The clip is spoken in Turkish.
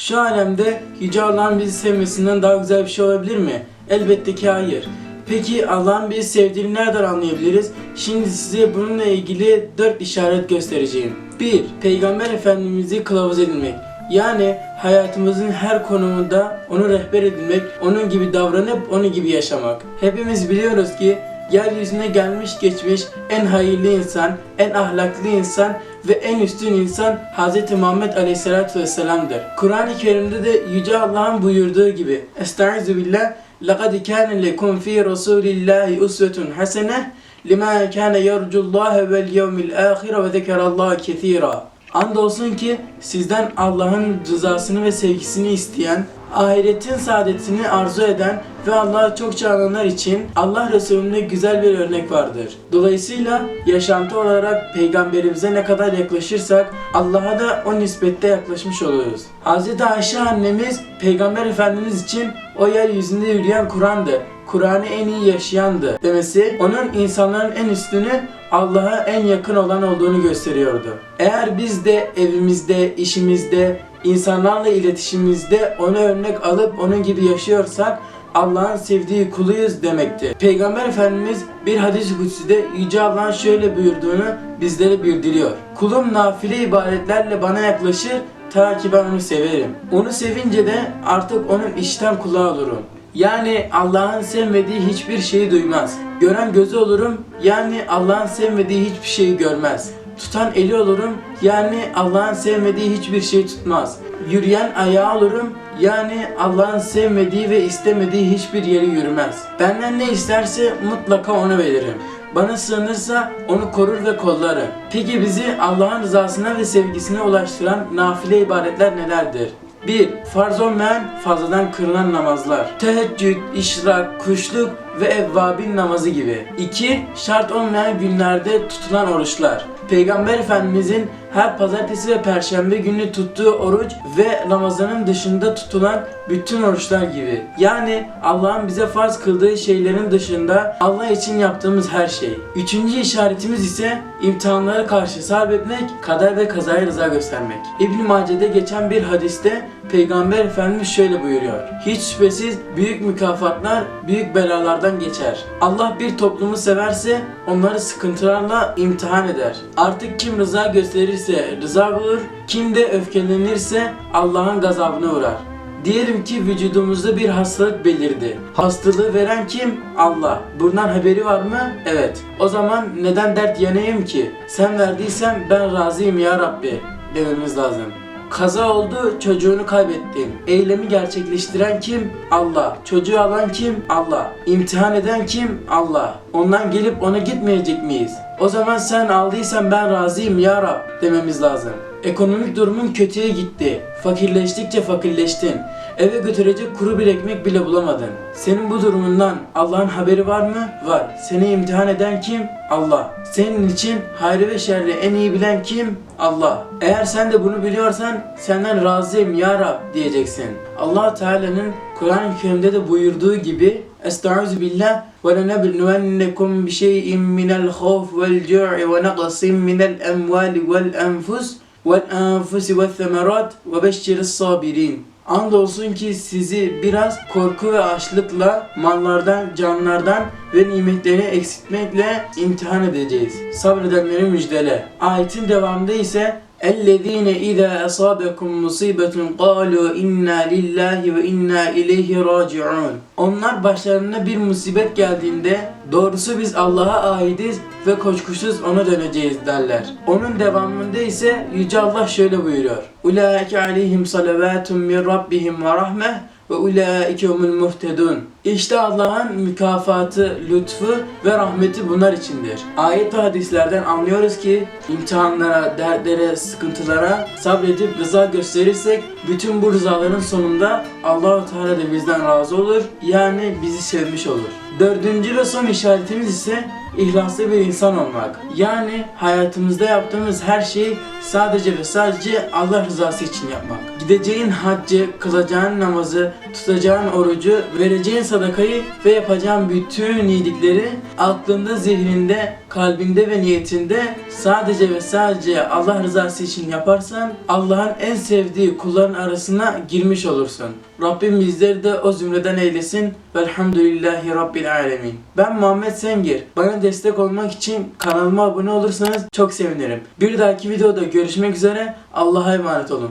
Şu alemde Yüce Allah'ın bizi sevmesinden daha güzel bir şey olabilir mi? Elbette ki hayır. Peki Allah'ın bizi sevdiğini nereden anlayabiliriz? Şimdi size bununla ilgili 4 işaret göstereceğim. 1. Peygamber Efendimiz'i kılavuz edinmek. Yani hayatımızın her konumunda onu rehber edinmek, onun gibi davranıp onun gibi yaşamak. Hepimiz biliyoruz ki yeryüzüne gelmiş geçmiş en hayırlı insan, en ahlaklı insan ve en üstün insan Hz. Muhammed Aleyhisselatü Vesselam'dır. Kur'an-ı Kerim'de de Yüce Allah'ın buyurduğu gibi Estaizu billah لَقَدْ كَانَ لَكُمْ ف۪ي رَسُولِ اللّٰهِ اُسْوَةٌ حَسَنَةٌ لِمَا كَانَ يَرْجُ اللّٰهَ وَالْيَوْمِ الْآخِرَ وَذَكَرَ اللّٰهَ كَثِيرًا Andolsun ki sizden Allah'ın rızasını ve sevgisini isteyen, ahiretin saadetini arzu eden ve Allah'ı çokça ananlar için Allah Resulü'nde güzel bir örnek vardır. Dolayısıyla yaşantı olarak peygamberimize ne kadar yaklaşırsak Allah'a da o nispette yaklaşmış oluruz. Hz. Ayşe annemiz peygamber efendimiz için o yeryüzünde yürüyen Kur'an'dı. Kur'an'ı en iyi yaşayandı demesi onun insanların en üstünü Allah'a en yakın olan olduğunu gösteriyordu. Eğer biz de evimizde, işimizde, insanlarla iletişimimizde onu örnek alıp onun gibi yaşıyorsak Allah'ın sevdiği kuluyuz demektir. Peygamber Efendimiz bir hadis-i kutside Yüce Allah'ın şöyle buyurduğunu bizlere bildiriyor. Kulum nafile ibadetlerle bana yaklaşır ta ki ben onu severim. Onu sevince de artık onun işten kulağı olurum. Yani Allah'ın sevmediği hiçbir şeyi duymaz. Gören gözü olurum yani Allah'ın sevmediği hiçbir şeyi görmez. Tutan eli olurum yani Allah'ın sevmediği hiçbir şeyi tutmaz. Yürüyen ayağı olurum yani Allah'ın sevmediği ve istemediği hiçbir yeri yürümez. Benden ne isterse mutlaka onu veririm. Bana sığınırsa onu korur ve kollarım. Peki bizi Allah'ın rızasına ve sevgisine ulaştıran nafile ibadetler nelerdir? 1. Farz olmayan fazladan kırılan namazlar. Teheccüd, işrak, kuşluk ve evvabin namazı gibi. 2. Şart olmayan günlerde tutulan oruçlar. Peygamber Efendimizin her pazartesi ve perşembe günü tuttuğu oruç ve Ramazan'ın dışında tutulan bütün oruçlar gibi. Yani Allah'ın bize farz kıldığı şeylerin dışında Allah için yaptığımız her şey. Üçüncü işaretimiz ise imtihanlara karşı sabretmek, kader ve kazaya rıza göstermek. İbn Mace'de geçen bir hadiste Peygamber Efendimiz şöyle buyuruyor. Hiç şüphesiz büyük mükafatlar büyük belalardan geçer. Allah bir toplumu severse onları sıkıntılarla imtihan eder. Artık kim rıza gösterirse rıza bulur, kim de öfkelenirse Allah'ın gazabına uğrar. Diyelim ki vücudumuzda bir hastalık belirdi. Hastalığı veren kim? Allah. Bundan haberi var mı? Evet. O zaman neden dert yanayım ki? Sen verdiysen ben razıyım ya Rabbi dememiz lazım. Kaza oldu, çocuğunu kaybettin. Eylemi gerçekleştiren kim? Allah. Çocuğu alan kim? Allah. İmtihan eden kim? Allah. Ondan gelip ona gitmeyecek miyiz? O zaman sen aldıysan ben razıyım ya Rab dememiz lazım. Ekonomik durumun kötüye gitti. Fakirleştikçe fakirleştin. Eve götürecek kuru bir ekmek bile bulamadın. Senin bu durumundan Allah'ın haberi var mı? Var. Seni imtihan eden kim? Allah. Senin için hayrı ve şerri en iyi bilen kim? Allah. Eğer sen de bunu biliyorsan senden razıyım ya Rab diyeceksin. Allah Teala'nın Kur'an-ı Kerim'de de buyurduğu gibi Estaizu billah ve lenebluvennekum bi şey'in minel havf vel cu'i ve naqsin minel emvali vel enfus semerat ve beşşiris sabirin. Andolsun ki sizi biraz korku ve açlıkla, mallardan, canlardan ve nimetlerini eksiltmekle imtihan edeceğiz. Sabredenleri müjdele. Ayetin devamında ise اَلَّذ۪ينَ اِذَا أَصَابَكُمْ مُصِيبَةٌ قَالُوا اِنَّا لِلّٰهِ وَاِنَّا اِلَيْهِ رَاجِعُونَ Onlar başlarına bir musibet geldiğinde doğrusu biz Allah'a aidiz ve koşkuşsuz ona döneceğiz derler. Onun devamında ise Yüce Allah şöyle buyuruyor. اُولَٰئِكَ عَلَيْهِمْ صَلَوَاتٌ مِّنْ رَبِّهِمْ وَرَحْمَةٌ ve ulaike humul muhtedun. İşte Allah'ın mükafatı, lütfu ve rahmeti bunlar içindir. Ayet hadislerden anlıyoruz ki imtihanlara, dertlere, sıkıntılara sabredip rıza gösterirsek bütün bu rızaların sonunda Allahu Teala da bizden razı olur. Yani bizi sevmiş olur. Dördüncü ve son işaretimiz ise ihlaslı bir insan olmak. Yani hayatımızda yaptığımız her şeyi sadece ve sadece Allah rızası için yapmak. Gideceğin haccı, kılacağın namazı, tutacağın orucu, vereceğin sadakayı ve yapacağın bütün iyilikleri aklında, zihninde, kalbinde ve niyetinde sadece ve sadece Allah rızası için yaparsan Allah'ın en sevdiği kulların arasına girmiş olursun. Rabbim bizleri de o zümreden eylesin. Velhamdülillahi Rabbil Alemin. Ben Muhammed Sengir. Bana destek olmak için kanalıma abone olursanız çok sevinirim. Bir dahaki videoda görüşmek üzere. Allah'a emanet olun.